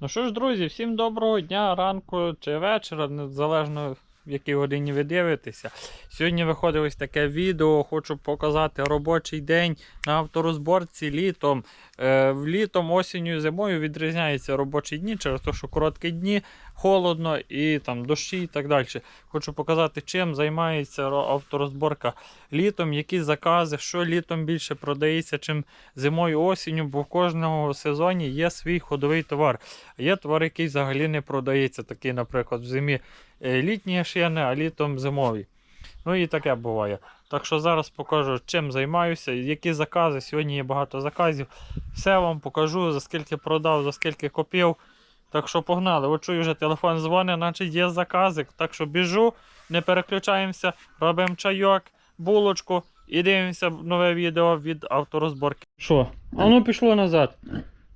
Ну що ж, друзі, всім доброго дня, ранку чи вечора, незалежно в якій годині ви дивитеся. Сьогодні виходить ось таке відео. Хочу показати робочий день на авторозборці літом. Е, літом, осінню і зимою відрізняються робочі дні через те, що короткі дні, холодно і там дощі і так далі. Хочу показати, чим займається авторозборка літом, які закази, що літом більше продається, чим зимою осінню, бо в кожному сезоні є свій ходовий товар. Є товар, який взагалі не продається, такий, наприклад, в зимі е, літні шини, а літом зимові. Ну і таке буває. Так що зараз покажу, чим займаюся, які закази. Сьогодні є багато заказів. Все вам покажу, за скільки продав, за скільки купив. Так що погнали. От чую, вже телефон дзвонить, наче є заказик. Так що біжу, не переключаємося, робимо чайок, булочку і дивимося нове відео від авторозборки. Що? Ану пішло назад.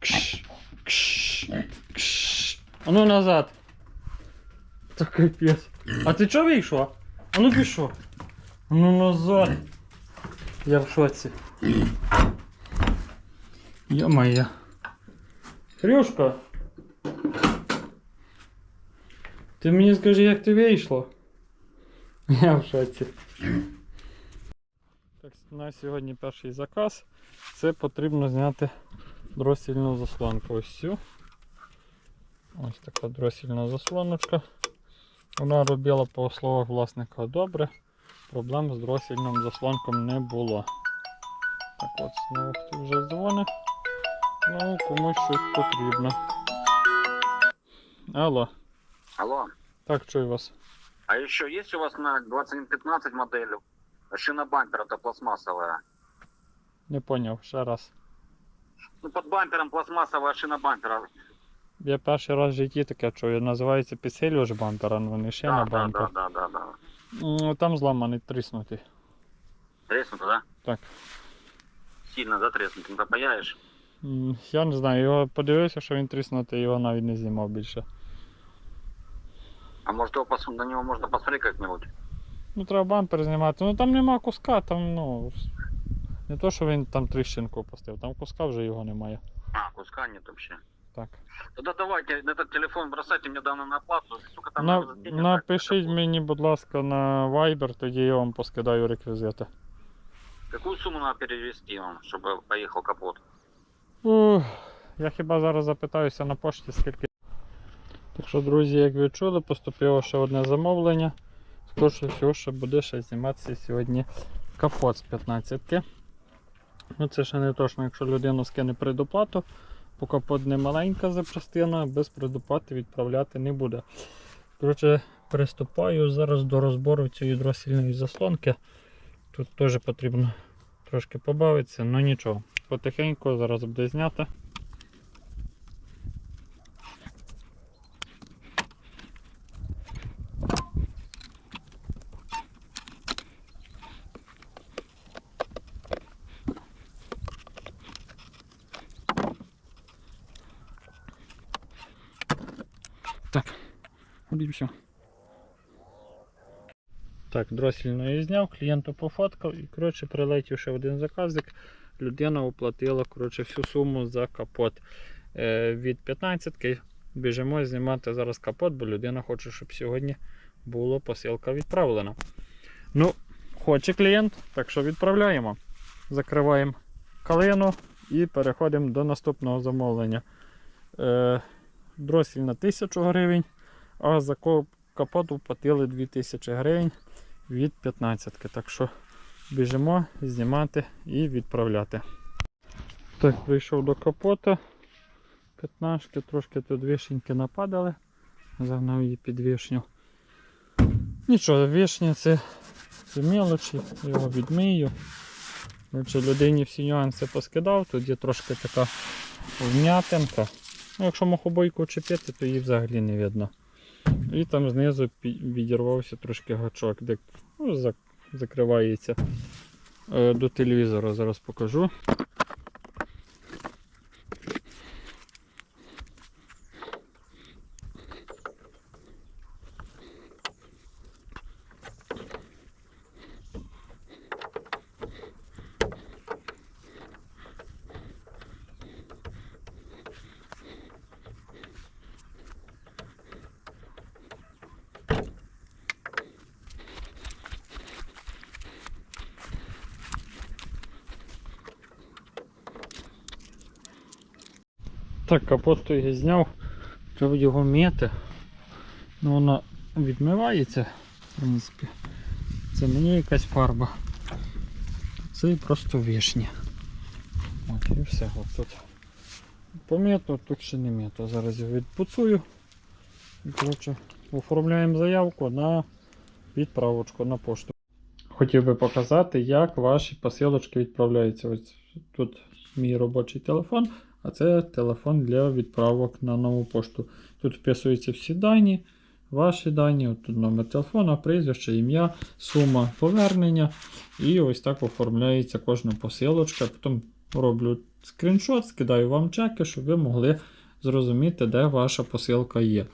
Кш, кш, кш. Ану назад. Та капець. А ти чого вийшов? Ану пішов. Ану назад. Я в шоці. Йо-моє. Хрюшка. Ти мені скажи, як ти вийшло? Я в шоці. Так, на сьогодні перший заказ. Це потрібно зняти дросільну заслонку. Ось цю. Ось така дросільна заслоночка. Вона робила по словах власника добре. Проблем з дросільним заслонком не було. Так от, знову хто вже дзвонить. Ну, комусь щось потрібно. Алло, Алло. так чую вас. А еще есть у вас на 2115 модель шина бампера-то пластмассовая? Не поняв, ще раз. Ну, под бампером пластмассовая шина бампера. Я перший раз в житті таке чую. Називається підсилювач бампера, ну не ще на да, да, да, да, да. М, Там зламаний, тріснутий. Треснуто, да? Так. Сильно, да. Не попаяешь? Я не знаю, його подивився, що він тріснутий, його навіть не знімав більше. А может его пос... на него можно посмотреть как-нибудь? Ну треба бампер знімати. Ну там нема куска, там ну. Не то, що він там тріщинку пустив, там куска вже його немає. А, куска нет вообще. Так. Тогда давайте этот телефон бросайте мне давно на оплату. Там На, надо денег, напишіть так, мені, будь ласка, на Viber, тоді я вам поскидаю реквізити. Какую сумму надо перевести вам, чтобы поехал капот? Ух, я хіба зараз запитаюся на пошті, скільки. Так що, друзі, як ви чули, поступило ще одне замовлення. Скоріше всього, що буде ще зніматися сьогодні капот з 15-ки. Ну це ще не точно, якщо людина скине предоплату, бо капот не маленька запчастина, без предоплати відправляти не буде. Коротше, приступаю зараз до розбору цієї дросільної заслонки. Тут теж потрібно трошки побавитися, але нічого. Потихеньку зараз буде знято. Так, дросільно її зняв, клієнту пофоткав і коротше прилетів ще один заказик. Людина оплатила коротше, всю суму за капот. Е, від 15-ки біжимо знімати зараз капот, бо людина хоче, щоб сьогодні була посилка відправлена. Ну, хоче клієнт, так що відправляємо. Закриваємо калину і переходимо до наступного замовлення. Е, дросіль на 1000 гривень, а за капот оплатили 2000 гривень від 15-ки. Так що біжимо знімати і відправляти. Так, прийшов до капота. 15-ки, трошки тут вишеньки нападали. Загнав її під вишню. Нічого, вишня це, це мелочі, його відмию. Коротше, людині всі нюанси поскидав, тут є трошки така вм'ятинка. Ну, якщо мохобойку чіпити, то її взагалі не видно. І там знизу відірвався трошки гачок, де ну, закривається е, до телевізора. Зараз покажу. Так, капот то я зняв, треба його мити. Ну воно відмивається, в принципі. Це мені якась фарба. Це просто вишня. От і все. От тут помітно, тут ще не мито. Зараз я відпуцую. Коротше, оформляємо заявку на відправочку на пошту. Хотів би показати, як ваші посилочки відправляються. Ось тут мій робочий телефон, а це телефон для відправок на нову пошту. Тут вписуються всі дані, ваші дані, тут номер телефона, прізвище, ім'я, сума повернення. І ось так оформляється кожна посилочка. Потім роблю скріншот, скидаю вам чеки, щоб ви могли зрозуміти, де ваша посилка є.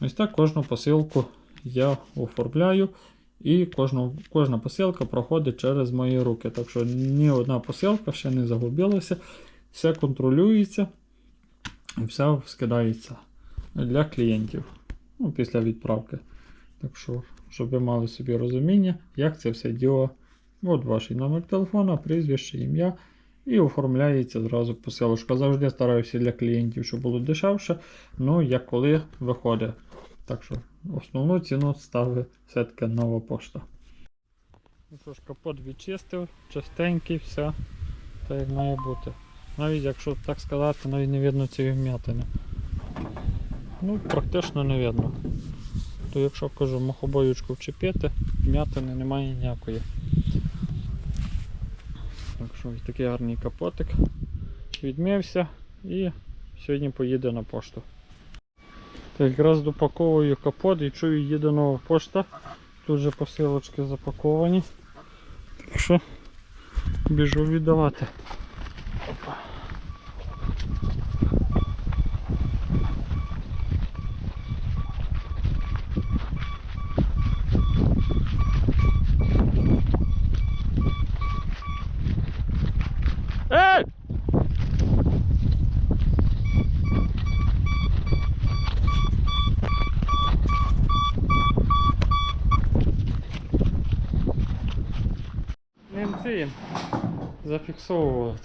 Ось так кожну посилку я оформляю. І кожну, кожна посилка проходить через мої руки. Так що ні одна посилка ще не загубилася. Все контролюється і все скидається для клієнтів ну, після відправки. Так що, щоб ви мали собі розуміння, як це все діло. От ваш номер телефона, прізвище, ім'я. І оформляється зразу посилочка. Завжди стараюся для клієнтів, щоб було дешевше. Ну, як коли виходить. Так що основну ціну ставить все-таки нова пошта. Ну що ж, капот чистенький, все так як має бути. Навіть якщо так сказати, навіть не видно цієї вм'ятини. Ну, практично не видно. То якщо кажу махобоючку вчепити, вм'ятини немає ніякої. Так що ось такий гарний капотик. Відмився і сьогодні поїде на пошту. Так, якраз допаковую капот і чую, їде нова пошта. Тут же посилочки запаковані. Так що біжу віддавати.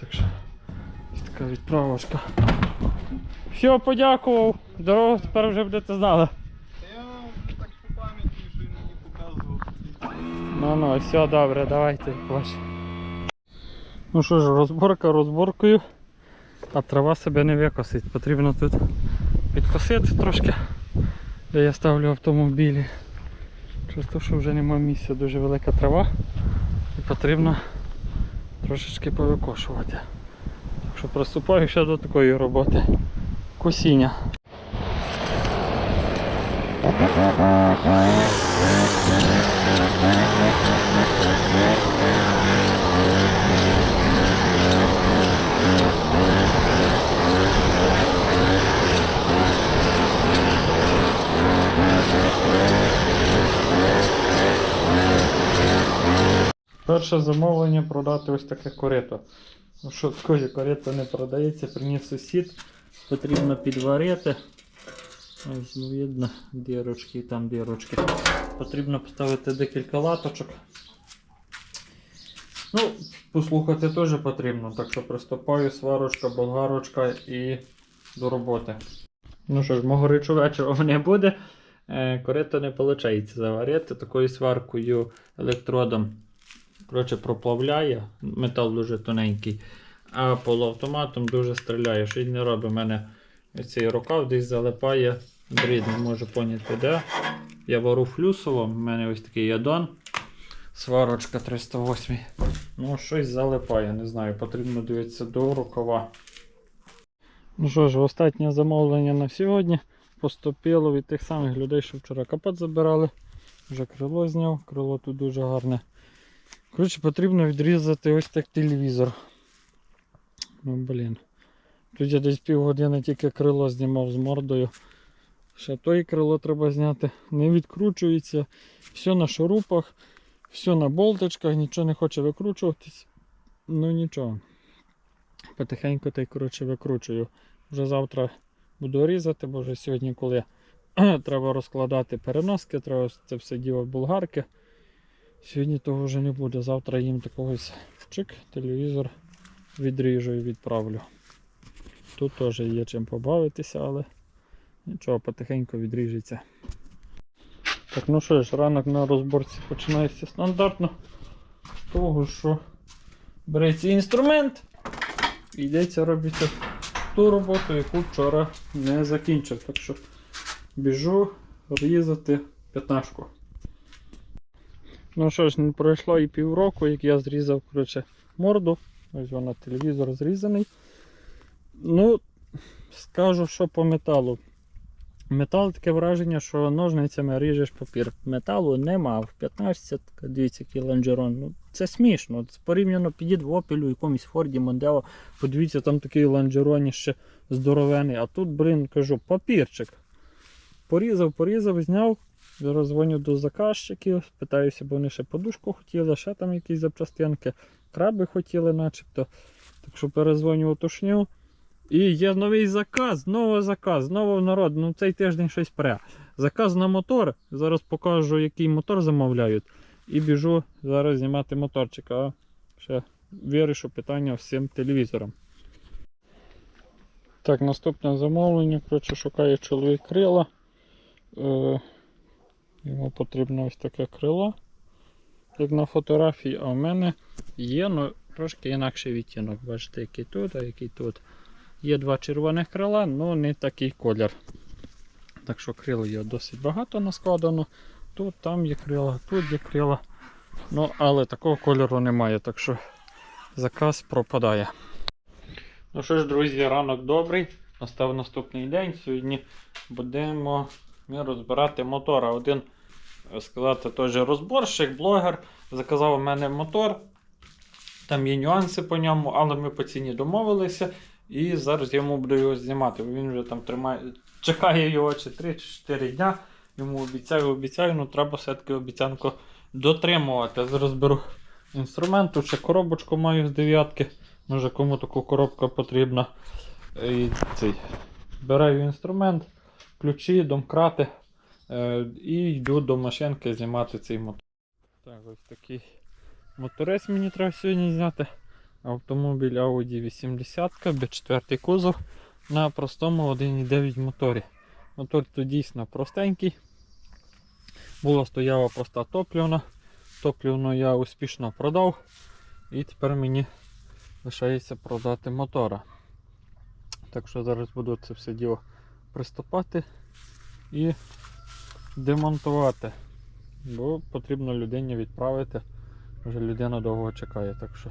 Так що ось така відправочка. Все, подякував. Дорогу тепер вже будете знали. Я так по пам'яті, він мені показував. Ну ну, все добре, давайте ваш. Ну що ж, розборка розборкою, а трава себе не викосить. Потрібно тут підкосити трошки, де я ставлю автомобілі. Через те, що вже немає місця, дуже велика трава і потрібно трошечки повикошувати. Так що приступаю ще до такої роботи. Косіння. Перше замовлення продати ось таке корито. Ну що такої корито не продається, приніс сусід, потрібно підварити. Ось ну, видно дірочки і там дірочки. Потрібно поставити декілька латочок. Ну, послухати теж потрібно, так що приступаю сварочка, болгарочка і до роботи. Ну що ж, мого речу вечора не буде. Е, Корито не виходить заварити такою сваркою електродом. Коротше, проплавляє, метал дуже тоненький, а полуавтоматом дуже стріляє. Що він не робить, у мене цей рукав десь залипає, дрід не може поняти де. Я вару флюсово, у мене ось такий ядон. Сварочка 308. Ну, щось залипає, не знаю, потрібно дивитися до рукава. Ну що ж, останнє замовлення на сьогодні поступило від тих самих людей, що вчора капот забирали. Вже крило зняв, крило тут дуже гарне. Коротше, потрібно відрізати ось так телевізор. Ну, блін. Тут я десь півгодини тільки крило знімав з мордою. Ще той крило треба зняти. Не відкручується. Все на шурупах, все на болтичках, нічого не хоче викручуватись. Ну нічого. Потихеньку та й коротше викручую. Вже завтра буду різати, бо вже сьогодні, коли треба розкладати переноски, треба це все діло в болгарки. Сьогодні того вже не буде. Завтра їм такогось чик, телевізор відріжу і відправлю. Тут теж є чим побавитися, але нічого, потихеньку відріжеться. Так, ну що ж, ранок на розборці починається стандартно. з Того, що береться інструмент і йдеться робити ту роботу, яку вчора не закінчив. Так що біжу різати п'ятнашку. Ну що ж, не пройшло і півроку, як я зрізав коротше, морду. Ось вона телевізор зрізаний. Ну, скажу, що по металу. Метал таке враження, що ножницями ріжеш папір. Металу нема. В 15 дивіться, який лонжерон. Ну, це смішно. Порівняно підіть в опілю, якомусь Форді Мондео. Подивіться, там такий лонжерон ще здоровений. А тут, блин, кажу, папірчик. Порізав, порізав, зняв. Зараз дзвоню до заказчиків, питаюся, бо вони ще подушку хотіли, ще там якісь запчастинки, краби хотіли начебто. Так що перезвоню, уточню. І є новий заказ, новий заказ, знову народ. Ну цей тиждень щось пре. Заказ на мотор. Зараз покажу, який мотор замовляють. І біжу зараз знімати моторчик. А ще вирішу питання цим телевізором. Так, наступне замовлення. Коротше, шукає чоловік крила. Йому потрібно ось таке крило, як на фотографії, а в мене є ну, трошки інакший відтінок. Бачите, який тут, а який тут. Є два червоних крила, але не такий колір. Так що крил є досить багато наскладено. Тут, там є крила, тут є крила. Ну, але такого кольору немає, так що заказ пропадає. Ну що ж, друзі, ранок добрий. Настав наступний день. Сьогодні будемо ми розбирати мотора. Один, е, сказати, теж розборщик, блогер. Заказав у мене мотор. Там є нюанси по ньому, але ми по ціні домовилися. І зараз я йому буду його знімати. Він вже там тримає, чекає його чи 3 чи 4 дня. Йому обіцяю, обіцяю, ну треба все-таки обіцянку дотримувати. Зараз беру інструмент, ще коробочку маю з дев'ятки. Може кому таку коробка потрібна. І цей. Бераю інструмент, ключі, домкрати е, і йду до машинки знімати цей мотор. Так, ось такий моторець мені треба сьогодні зняти. Автомобіль Audi 80 B4 кузов на простому 1.9 моторі. Мотор тут дійсно простенький. Була стояла проста топлівна. Топлівну я успішно продав. І тепер мені лишається продати мотора. Так що зараз буду це все діло приступати і демонтувати. Бо потрібно людині відправити. Вже людина довго чекає. Так що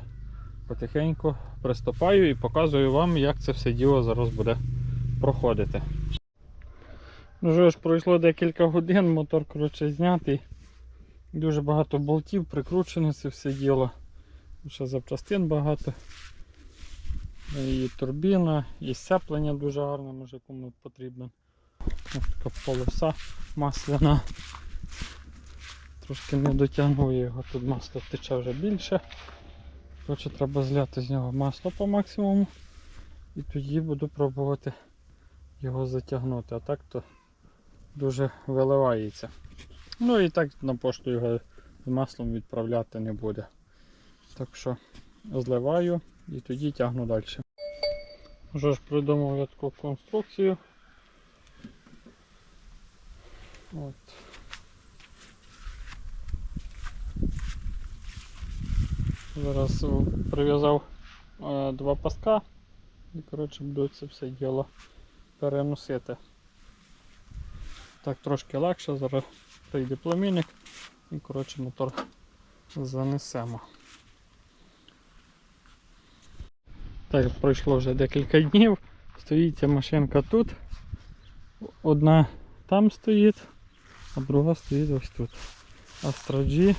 потихеньку приступаю і показую вам, як це все діло зараз буде проходити. Ну що ж, пройшло декілька годин, мотор коротше, знятий. Дуже багато болтів, прикручено це все діло. Ще запчастин багато. І турбіна, і сцеплення дуже гарне, може кому потрібно. Ось така полоса масляна. Трошки не дотягнув його, тут масло тече вже більше. Коротше, треба зляти з нього масло по максимуму. І тоді буду пробувати його затягнути. А так то дуже виливається. Ну і так на пошту його з маслом відправляти не буде. Так що зливаю і тоді тягну далі. Вже ж придумав я таку конструкцію. От. Зараз прив'язав е, два паска і коротше буду це все діло переносити. Так трошки легше, зараз прийде пламінник і коротше мотор занесемо. Так, пройшло вже декілька днів. Стоїть ця машинка тут. Одна там стоїть, а друга стоїть ось тут. Astra G.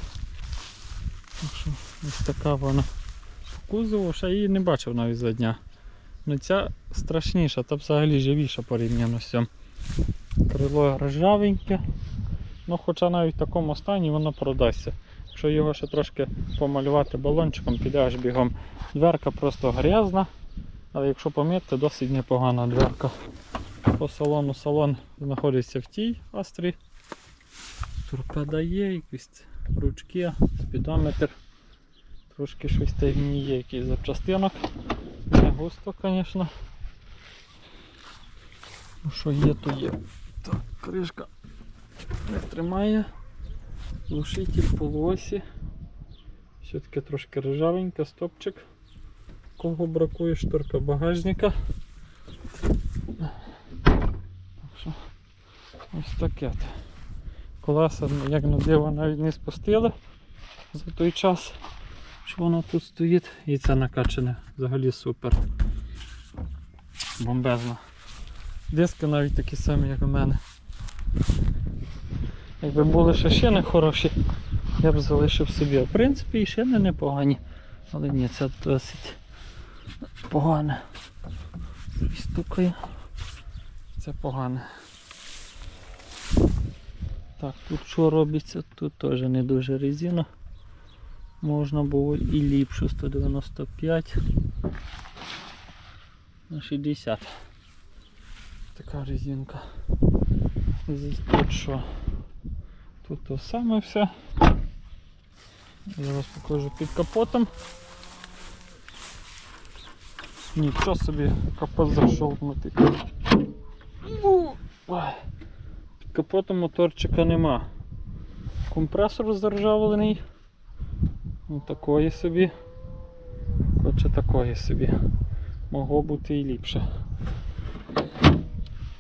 Ось така вона кузову, ще її не бачив навіть за дня. Ну ця страшніша, та взагалі живіша порівняно з цим. Крило ржавеньке. Ну хоча навіть в такому стані воно продасться. Якщо його ще трошки помалювати балончиком, піде аж бігом. Дверка просто грязна, але якщо помітити, досить непогана дверка. По салону салон знаходиться в тій астрі. Торпеда є, якісь ручки, спідометр. Трошки щось ній є, якийсь запчастинок. Не густо, звісно. Ну що є, то є. Так, кришка не тримає. Глушитель полуосі. Все-таки трошки ржавенька, стопчик. Кого бракує шторка багажника. Так що ось таке. от. Колеса, як на диво, навіть не спустили за той час, що воно тут стоїть. І це накачане взагалі супер. Бомбезно. Диски навіть такі самі, як у мене. Якби були ще шини хороші, я б залишив собі. В принципі, і шини непогані. Але ні, це досить погане. І стукає. Це погане. Так, тут що робиться? Тут теж не дуже резина. Можна було і ліпшу 195 на 60. Така резинка. Здесь тут що? Тут то саме все. Я вас покажу під капотом. Нічого собі капот зашовкнутий. Ну. Під капотом моторчика нема. Компресор заржавлений. Ну, такої собі. Хоче такої собі. Могло бути і ліпше.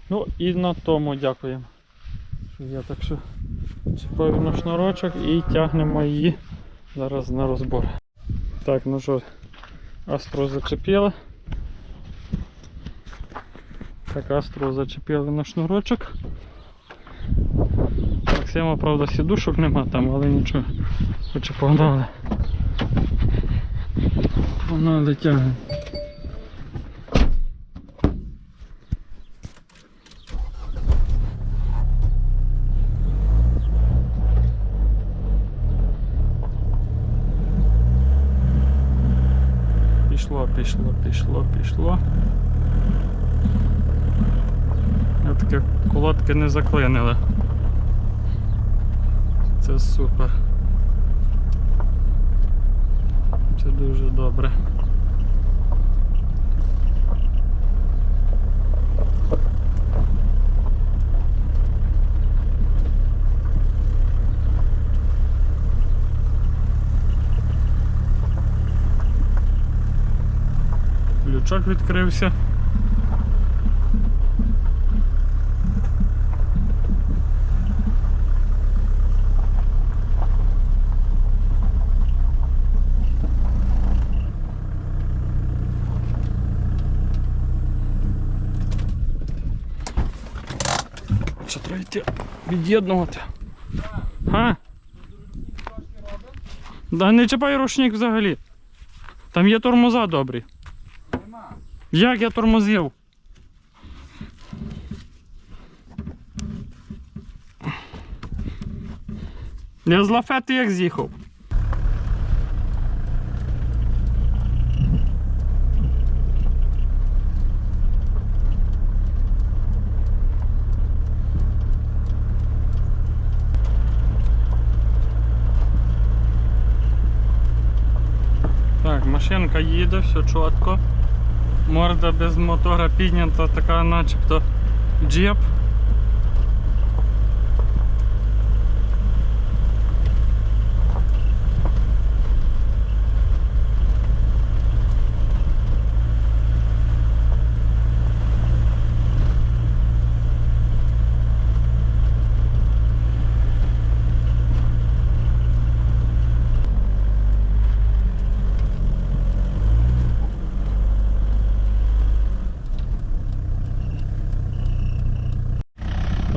Ну і на тому дякуємо. Я так що чіпаю на шнурочок і тягнемо її зараз на розбор. Так, ну що, астру зачепили. Так, астру зачепили на шнурочок. Максима, правда, сідушок нема там, але нічого. Хоче погнали. Погнали тягнемо. Пішло, пішло, пішло. Я таке колодки не заклинили. Це супер. Це дуже добре. Лючок відкрився. Що треба йти від'єднувати? А? Да не чіпай рушник взагалі. Там є тормоза добрі. Як я тормозив? Я з лафети як з'їхав. Так, машинка їде, все чітко. Морда без мотора піднята, така начебто джеп.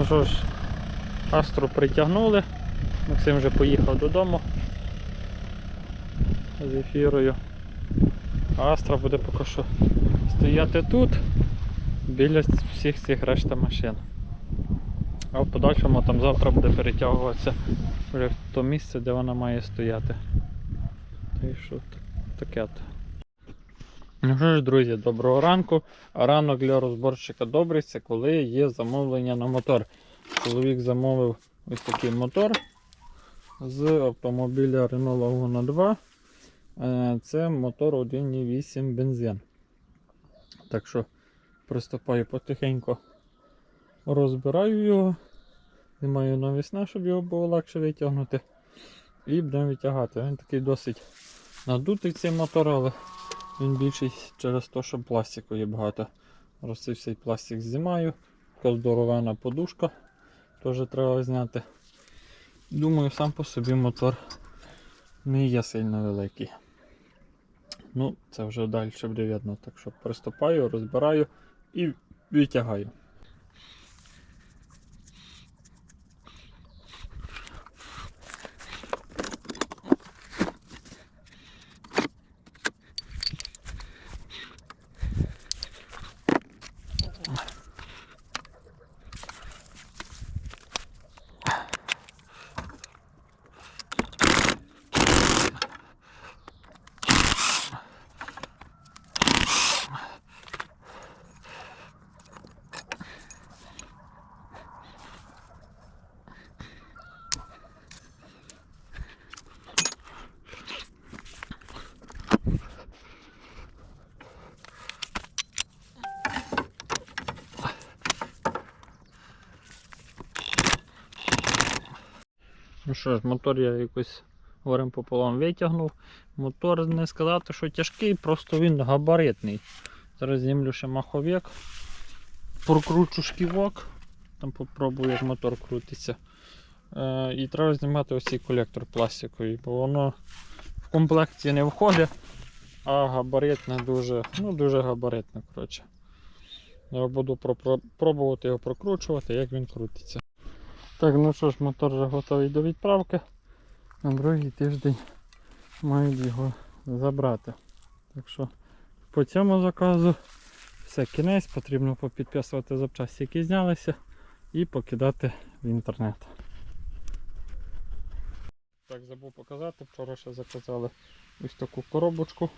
Ну що ж, Астру притягнули. Максим вже поїхав додому з ефірою. А Астра буде поки що стояти тут, біля всіх цих решта машин. А в подальшому там завтра буде перетягуватися вже в то місце, де вона має стояти. Та що таке. то. Ну що ж, друзі, доброго ранку. Ранок для розборщика добрий це коли є замовлення на мотор. Чоловік замовив ось такий мотор з автомобіля Renault Laguna 2. Е, Це мотор 1.8 бензин. Так що приступаю потихеньку розбираю його. Знімаю навісна, щоб його було легше витягнути. І будемо витягати. Він такий досить надутий цей мотор, але він більший через те, що пластику є багато. Зараз цей пластик знімаю. Така здоровена подушка. Теж треба зняти. Думаю, сам по собі мотор не є сильно великий. Ну, це вже далі буде видно. Так що приступаю, розбираю і витягаю. Ну що ж, мотор я якось горем пополам витягнув. Мотор не сказати, що тяжкий, просто він габаритний. Зараз знімлю ще маховик, прокручу шківок, там попробую, як мотор крутиться. Е, і треба знімати ось цей колектор пластиковий, бо воно в комплекті не входить, а габаритне дуже, ну дуже габаритне. коротше. Я буду про- про- пробувати його прокручувати, як він крутиться. Так, ну що ж, мотор вже готовий до відправки. На другий тиждень мають його забрати. Так що по цьому заказу все кінець, потрібно попідписувати запчасті, які знялися, і покидати в інтернет. Так, забув показати, вчора ще заказали ось таку коробочку,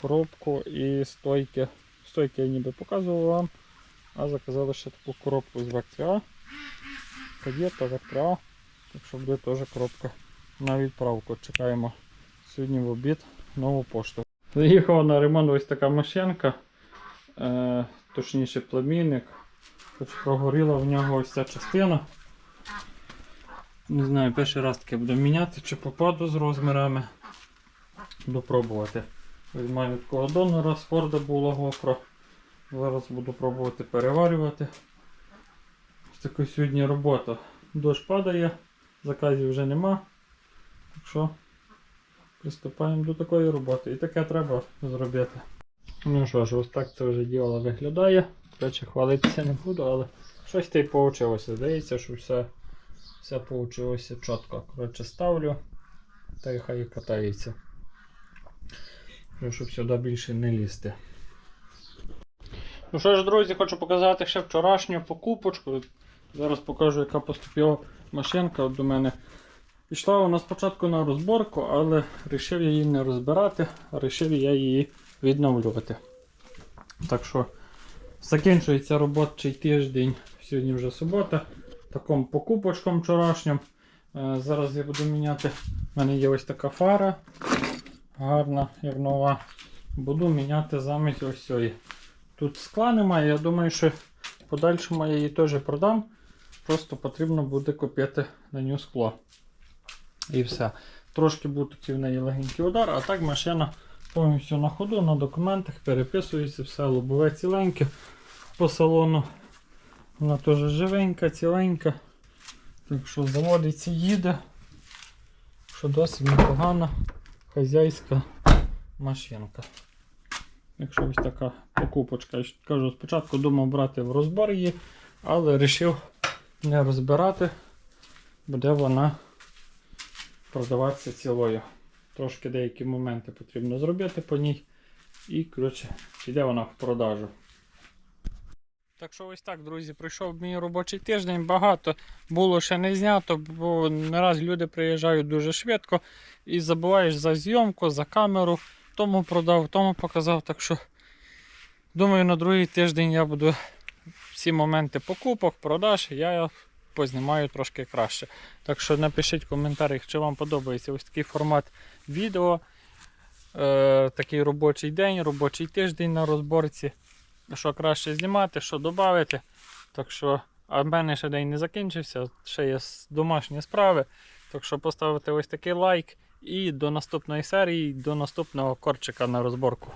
коробку і стойки. Стойки я ніби показував вам, а заказали ще таку коробку з вертіа. Кадєта, вертіа. Так що буде теж коробка на відправку. Чекаємо сьогодні в обід нову пошту. Заїхала на ремонт ось така машинка, е, точніше племінник. Хоч прогоріла в нього ось ця частина. Не знаю, перший раз таке буду міняти, чи попаду з розмірами. Буду пробувати. Ось маю такого донора з Форда була GoPro. Зараз буду пробувати переварювати. Така сьогодні робота. Дощ падає, заказів вже нема. Так що приступаємо до такої роботи. І таке треба зробити. Ну що ж, ось так це вже діло виглядає. Речі, хвалитися не буду, але щось та й вийшло. Здається, що все, все вийшло чітко. Коротше, ставлю та й хай катається. Щоб сюди більше не лізти. Ну що ж, друзі, хочу показати ще вчорашню покупочку. Зараз покажу, яка поступила машинка до мене. Пішла вона спочатку на розборку, але вирішив я її не розбирати, а вирішив я її відновлювати. Так що закінчується робочий тиждень, сьогодні вже субота. Таким покупочком вчорашнім. Е, Зараз я буду міняти. У мене є ось така фара. Гарна, як нова. Буду міняти замість ось цієї. Тут скла немає, я думаю, що подальшому я її теж продам. Просто потрібно буде купити на нього скло. І все. Трошки був такий в неї легенький удар, а так машина повністю на ходу, на документах, переписується, все лобове ціленьке по салону. Вона теж живенька, ціленька. Так що заводиться, їде. Що досить непогана хазяйська машинка. Якщо ось така покупочка. Я кажу, спочатку думав брати в розбор її, але вирішив не розбирати, буде вона продаватися цілою. Трошки деякі моменти потрібно зробити по ній. І, коротше, піде вона в продажу. Так що ось так, друзі, пройшов мій робочий тиждень. Багато було ще не знято, бо не раз люди приїжджають дуже швидко і забуваєш за зйомку, за камеру. Тому продав, тому показав. Так що, думаю, на другий тиждень я буду всі моменти покупок, продаж, я познімаю трошки краще. Так що напишіть в коментарях, чи вам подобається ось такий формат відео. Е, такий робочий день, робочий тиждень на розборці. Що краще знімати, що додати. Так що, а в мене ще день не закінчився, ще є домашні справи. Так що поставити ось такий лайк і до наступної серії, до наступного корчика на розборку.